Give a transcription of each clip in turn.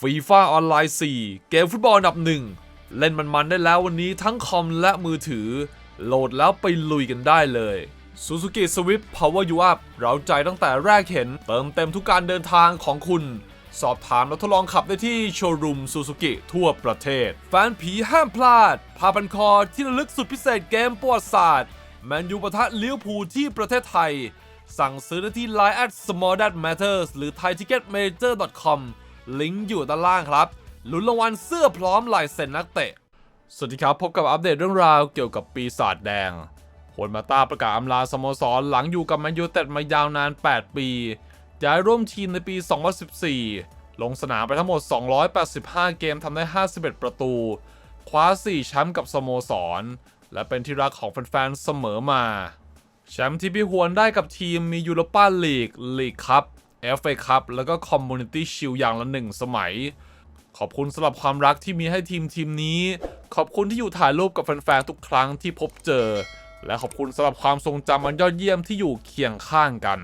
ฟีฟ่าออนไลน์ 4 เกมฟุตบอลอันดับหนึ่ง เล่นมันๆได้แล้ววันนี้ทั้งคอมและมือถือ โหลดแล้วไปลุยกันได้เลย Suzuki Swift Power You Up เราใจตั้งแต่แรกเห็น เติมเต็มทุกการเดินทางของคุณ สอบถามและทดลองขับได้ที่โชว์รูม Suzuki ทั่วประเทศ แฟนผีห้ามพลาดผ้าพันคอที่ระลึกสุดพิเศษเกมประวัติศาสตร์แมนยูปะทะเลิเวอร์พูลที่ประเทศไทย สั่งซื้อได้ที่ Line at small that matters หรือ thaiticketmajor.com ลิงก์อยู่ด้านล่างครับลุ้นรางวัลเสื้อพร้อมลายเซ็นนักเตะ สวัสดีครับ พบกับอัปเดตเรื่องราวเกี่ยวกับปีศาจแดงโฮนมาต้าประกาศอำลาสโมสรหลังอยู่กับแมนยูเต็ดมายาวนาน 8 ปีย้ายร่วมทีมในปี 2014 ลงสนามไปทั้งหมด 285 เกมทำได้ 51 ประตู คว้า 4 แชมป์กับสโมสร และเป็นที่รักของแฟนๆ เสมอมา แชมป์ที่พี่ฮวนได้กับทีมมียูโรปาลีกลีกคัพ FA คัพแล้วก็คอมมูนิตี้ชิลอย่างละหนึ่งสมัย ขอบคุณสำหรับความรักที่มีให้ทีมทีมนี้ ขอบคุณที่อยู่ถ่ายรูปกับแฟนๆทุกครั้งที่พบเจอ และขอบคุณสำหรับความทรงจำมันยอดเยี่ยมที่อยู่เคียงข้างกัน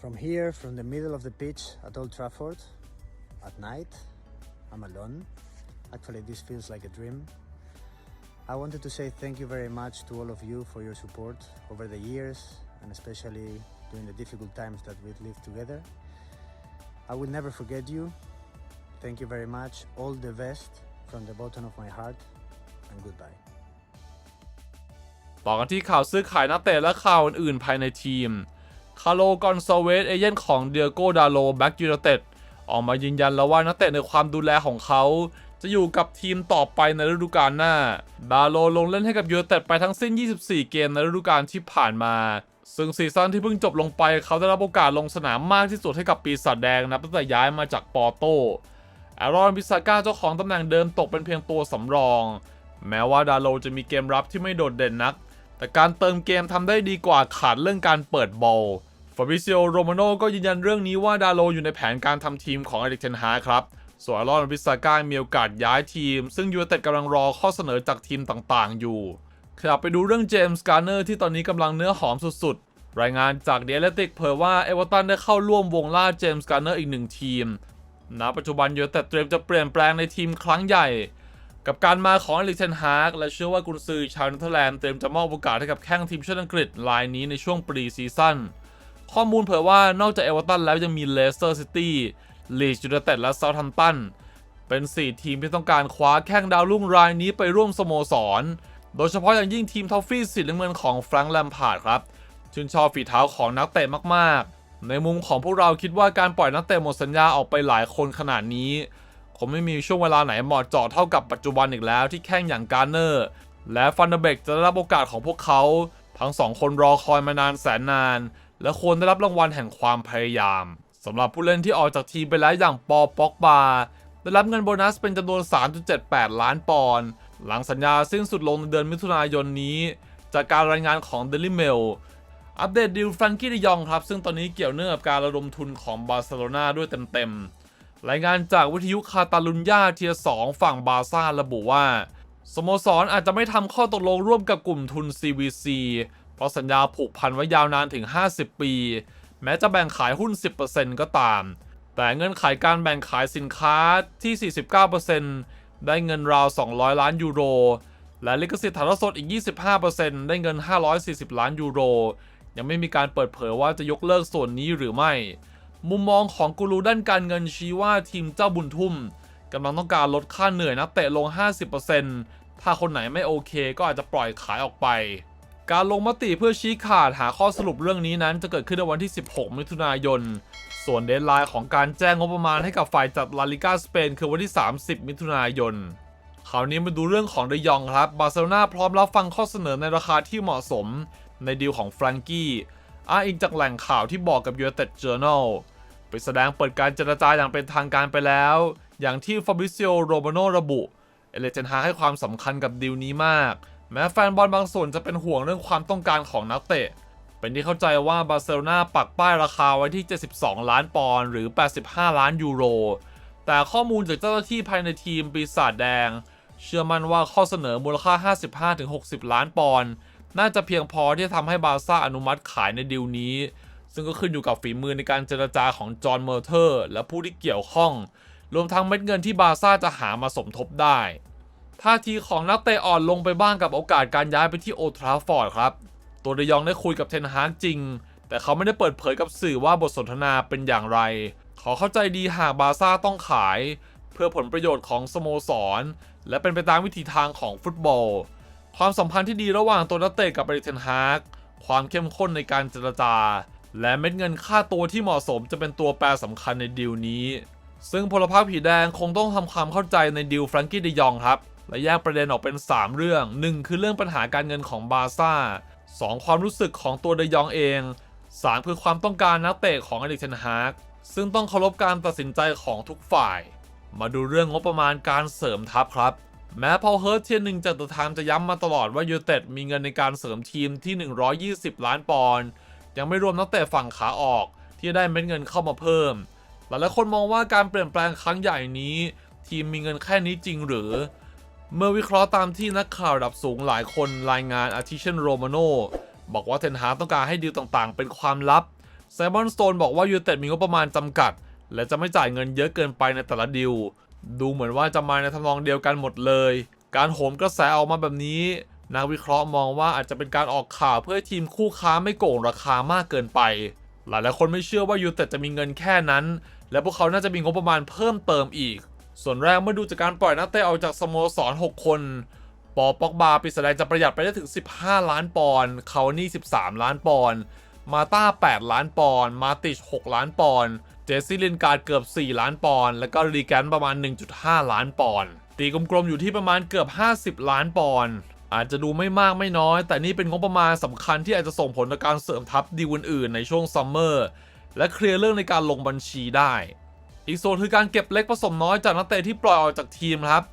From here, from the middle of the pitch at Old Trafford, at night, I'm alone. Actually, this feels like a dream. I wanted to say thank you very much to all of you for your support over the years and especially during the difficult times that we've lived together. I will never forget you. Thank you very much. All the best from the bottom of my heart and goodbye. ต่อกันที่ข่าวซื้อขายนักเตะและข่าวอื่นๆภายในทีม คาร์โล กอนซาเวส เอเย่นของเดียโก ดาโล แบ็กยูไนเต็ด ออกมายืนยันแล้วว่านักเตะในความดูแลของเขา จะอยู่กับทีมต่อไปในฤดูกาลหน้า ดาโลลงเล่นให้กับยูไนเต็ดไปทั้งสิ้น 24 เกมในฤดูกาลที่ผ่านมา ซึ่งซีซั่นที่เพิ่งจบลงไปเขาได้รับโอกาสลงสนามมากที่สุดให้กับปีศาจแดงนับตั้งแต่ย้ายมาจากปอร์โตแอรอนพิซาก้าเจ้าของตำแหน่งเดิมตกเป็นเพียงตัวสำรอง แม้ว่าดาโลจะมีเกมรับที่ไม่โดดเด่นนัก แต่การเติมเกมทำได้ดีกว่าขาดเรื่องการเปิดบอลฟาบิซิโอโรมาโนก็ยืนยันเรื่องนี้ว่าดาโลอยู่ในแผนการทำทีมของอเล็กเทนฮาครับส่วนอารอนพิซาก้ามีโอกาสย้ายทีม ซึ่งยูไนเต็ดกำลังรอข้อเสนอจากทีมต่างๆอยู่ ขยับไปดูเรื่องเจมส์การ์เนอร์ที่ตอนนี้กำลังเนื้อหอมสุดๆ รายงานจากเดลติกเผยว่าเอเวอร์ตันได้เข้าร่วมวงล่าเจมส์การ์เนอร์อีกหนึ่งทีมณปัจจุบันยูไนเต็ดเตรียมจะเปลี่ยนแปลงในทีมครั้งใหญ่ กับการมาของอลิเทนฮาร์กและเชื่อว่ากุนซือชาวเนเธอร์แลนด์เตรียมจะมอบโอกาสให้กับแข้งทีมชาติอังกฤษรายนี้ในช่วงปรีซีซั่นข้อมูลเผยว่านอกจากเอเวอร์ตันแล้วยังมีเลสเตอร์ซิตี้ลีดยูไนเต็ดและเซาท์แฮมป์ตันเป็น 4 ทีมที่ต้องการคว้าแข้งดาวรุ่งรายนี้ไปร่วมสโมสร โดยเฉพาะอย่างยิ่งทีมทอฟฟี่สีน้ำเงินของแฟรงค์แลมพาร์ดครับชื่นชอบฝีเท้าของนักเตะมากๆ ในมุมของพวกเราคิดว่าการปล่อยนักเตะหมดสัญญาออกไปหลายคนขนาดนี้ คงไม่มีช่วงเวลาไหนเหมาะเจาะเท่ากับปัจจุบันอีกแล้วที่แข้งอย่างการเนอร์ และฟันเดเบกจะได้รับโอกาสของพวกเขา ทั้งสองคนรอคอยมานานแสนนาน และควรได้รับรางวัลแห่งความพยายามสำหรับผู้เล่นที่ออกจากทีมไปแล้วอย่างปอป็อกบาได้รับเงินโบนัสเป็นจำนวน 3.78 ล้านปอนด์ หลังสัญญาสิ้นสุดลงในเดือนมิถุนายนนี้ จากการรายงานของ Daily Mail อัปเดตดิวฟรังกี้ดิยองครับ ซึ่งตอนนี้เกี่ยวเนื่องกับการระดมทุนของบาร์เซโลนาด้วยเต็มๆ รายงานจากวิทยุคาตาลุญญาเทียร์2ฝั่งบาร์ซ่าระบุว่า สโมสรอาจจะไม่ทำข้อตกลงร่วมกับกลุ่มทุน CVC เพราะสัญญาผูกพันไว้ยาวนานถึง 50 ปี แม้จะแบ่งขายหุ้น 10%ก็ตาม แต่เงื่อนไขการแบ่งขายสินค้าที่ 49% ได้เงินราว 200 ล้านยูโร และลิขสิทธิ์ถ่ายทอดสดอีก 25%ได้เงิน 540 ล้านยูโร ยังไม่มีการเปิดเผยว่าจะยกเลิกส่วนนี้หรือไม่ มุมมองของกูรูด้านการเงินชี้ว่าทีมเจ้าบุญทุ่มกำลังต้องการลดค่าเหนื่อยนักเตะลง 50%ถ้าคนไหนไม่โอเคก็อาจจะปล่อยขายออกไป การลงมติเพื่อชี้ขาดหาข้อสรุปเรื่องนี้นั้น จะเกิดขึ้นในวันที่ 16 มิถุนายน ส่วนเดดไลน์ของการแจ้งงบประมาณให้กับฝ่ายจัดลาลิกาสเปนคือวันที่ 30 มิถุนายนคราวนี้มาดูเรื่องของเดยองครับ บาร์เซโลนาพร้อมรับฟังข้อเสนอในราคาที่เหมาะสม ในดีลของฟรังกี้อ้างอิงจากแหล่งข่าวที่บอกกับ United Journal ไปแสดงเปิดการเจรจาอย่างเป็นทางการไปแล้ว อย่างที่ฟาบริซิโอโรมาโนระบุ เอเลเจนฮาให้ความสำคัญกับดีลนี้มาก แม้แฟนบอลบางส่วนจะเป็นห่วงเรื่องความต้องการของนักเตะ เป็นที่เข้าใจว่าบาร์เซโลนาปักป้ายราคาไว้ที่ 72 ล้านปอนด์หรือ 85 ล้านยูโร แต่ข้อมูลจากเจ้าหน้าที่ภายในทีมปีศาจแดง เชื่อมั่นว่าข้อเสนอมูลค่า 55-60 ล้านปอนด์น่าจะเพียงพอที่จะทำให้บาร์ซ่าอนุมัติขายในดีลนี้ ซึ่งก็ขึ้นอยู่กับฝีมือในการเจรจาของจอห์นเมอร์เทอร์ และผู้ที่เกี่ยวข้อง รวมทั้งเม็ดเงินที่บาร์ซ่าจะหามาสมทบได้ ท่าทีของนักเตะอ่อนลงไปบ้างกับโอกาสการย้ายไปที่โอทราฟอร์ดครับ ตัวเดยองได้คุยกับเทนฮากจริง แต่เขาไม่ได้เปิดเผยกับสื่อว่าบทสนทนาเป็นอย่างไร ขอเข้าใจดีหากบาซ่าต้องขาย เพื่อผลประโยชน์ของสโมสร และเป็นไปตามวิธีทางของฟุตบอล ความสัมพันธ์ที่ดีระหว่างตัวนักเตะกับเอริเทนฮากความเข้มข้นในการเจรจา และเม็ดเงินค่าตัวที่เหมาะสมจะเป็นตัวแปรสำคัญในดีลนี้ ซึ่งพลพรรคผีแดงคงต้องทำความเข้าใจในดีลแฟรงกี้เดยองครับ และแยกประเด็นออกเป็น 3 เรื่อง 1 คือเรื่องปัญหาการเงินของบาร์ซ่า 2 ความรู้สึกของตัวเดยองเอง 3 คือความต้องการนักเตะของอล็กเทนฮากซึ่งต้องเคารพการตัดสินใจของทุกฝ่าย มาดูเรื่องงบประมาณการเสริมทัพครับ แม้พอเฮิร์ตเทียนหนึ่งจากตัวทามจะย้ำมาตลอดว่ายูเต็ดมีเงินในการเสริมทีมที่ 120 ล้านปอนด์ยังไม่รวมนักเตะฝั่งขาออกที่ได้เม็ดเงินเข้ามาเพิ่ม หลายๆคนมองว่าการเปลี่ยนแปลงครั้งใหญ่นี้ ทีมมีเงินแค่นี้จริงหรือ เมื่อวิเคราะห์ตามที่นักข่าวระดับสูงหลายคนรายงานอาทิเช่นโรมาโนบอกว่าเทนฮาต้องการให้ดีลต่างๆ เป็นความลับไซมอนสโตนบอกว่ายูเต็ดมีงบประมาณจำกัด และจะไม่จ่ายเงินเยอะเกินไปในแต่ละดีลดูเหมือนว่าจะมาในทำนองเดียวกันหมดเลย การโหมกระแสออกมาแบบนี้ นักวิเคราะห์มองว่าอาจจะเป็นการออกข่าวเพื่อทีมคู่ค้าไม่โกงราคามากเกินไป หลายๆคนไม่เชื่อว่ายูเต็ดจะมีเงินแค่นั้น และพวกเขาน่าจะมีงบประมาณเพิ่มเติมอีก ส่วนแรกเมื่อดูจากการปล่อยนักเตะออกจากสโมสร 6 คน ปอปอกบาปิดแสดงจะประหยัดไปได้ถึง 15 ล้านปอนด์คาวนี่ 13 ล้านปอนด์ มาต้า 8 ล้านปอนด์ มาติช 6 ล้านปอนด์ เจสซี่ลินการ์ดเกือบ 4 ล้านปอนด์ แล้วก็รีแกนประมาณ 1.5 ล้านปอนด์ ตีกลมๆอยู่ที่ประมาณเกือบ 50 ล้านปอนด์ อาจจะดูไม่มากไม่น้อย แต่นี่เป็นงบประมาณสำคัญที่อาจจะส่งผลต่อการเสริมทัพดีลอื่นๆในช่วงซัมเมอร์ และเคลียร์เรื่องในการลงบัญชีได้ อีกส่วนคือการเก็บเล็กผสมน้อยจากนักเตะที่ปล่อยออกจากทีมครับ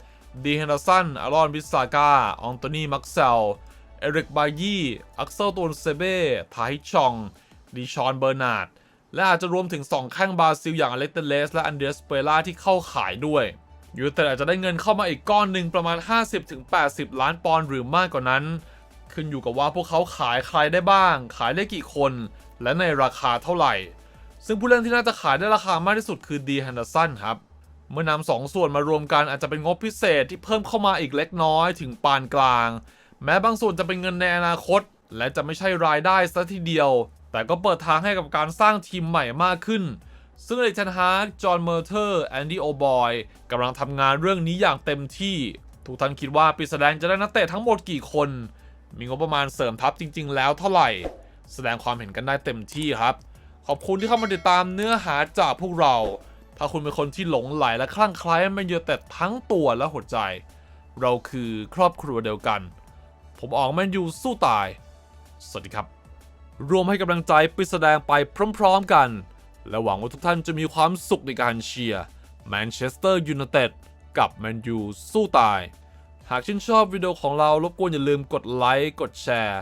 ดีเฮนเดอร์สันอารอนบิสซาก้าอองโตนีมักเซล เอริกบายี่อักเซลตูนเซเบ้ทาฮิชอง ดิชอนเบอร์นาร์ด และอาจจะรวมถึง 2 แข้งบราซิลอย่างอเล็กเตเลส และอันเดรสเปล่าที่เข้าขายด้วยยูเต็ดอาจจะได้เงินเข้ามาอีกก้อนหนึ่งประมาณ 50-80 ล้านปอนด์หรือมากกว่านั้น ขึ้นอยู่กับว่าพวกเขาขายใครได้บ้าง ขายได้กี่คน และในราคาเท่าไหร่ ซึ่งผู้เล่นที่น่าจะขายได้ราคามากที่สุดคือดีแฮนเดอร์สันครับ เมื่อนำสองส่วนมารวมกันอาจจะเป็นงบพิเศษที่เพิ่มเข้ามาอีกเล็กน้อยถึงปานกลาง แม้บางส่วนจะเป็นเงินในอนาคต และจะไม่ใช่รายได้ซะทีเดียว แต่ก็เปิดทางให้กับการสร้างทีมใหม่มากขึ้น ซึ่งเอริกเทนฮาร์กจอห์นเมอร์เทอร์แอนดี้โอบอยกำลังทำงานเรื่องนี้อย่างเต็มที่ ทุกท่านคิดว่าปีแสดงจะได้นักเตะทั้งหมดกี่คน มีงบประมาณเสริมทัพจริง ๆ แล้วเท่าไหร่ แสดงความเห็นกันได้เต็มที่ครับ ขอบคุณที่เข้ามาติดตามเนื้อหาจากพวกเรา ถ้าคุณเป็นคนที่หลงไหลและคลั่งไคล้แมนยูแต่ทั้งตัวและหัวใจ เราคือครอบครัวเดียวกัน ผมออกแมนยูสู้ตาย สวัสดีครับ รวมให้กำลังใจไปแสดงไปพร้อมๆกัน และหวังว่าทุกท่านจะมีความสุขในการเชียร์แมนเชสเตอร์ยูไนเต็ดกับแมนยูสู้ตาย หากชื่นชอบวิดีโอของเรารบกวนอย่าลืมกดไลค์กดแชร์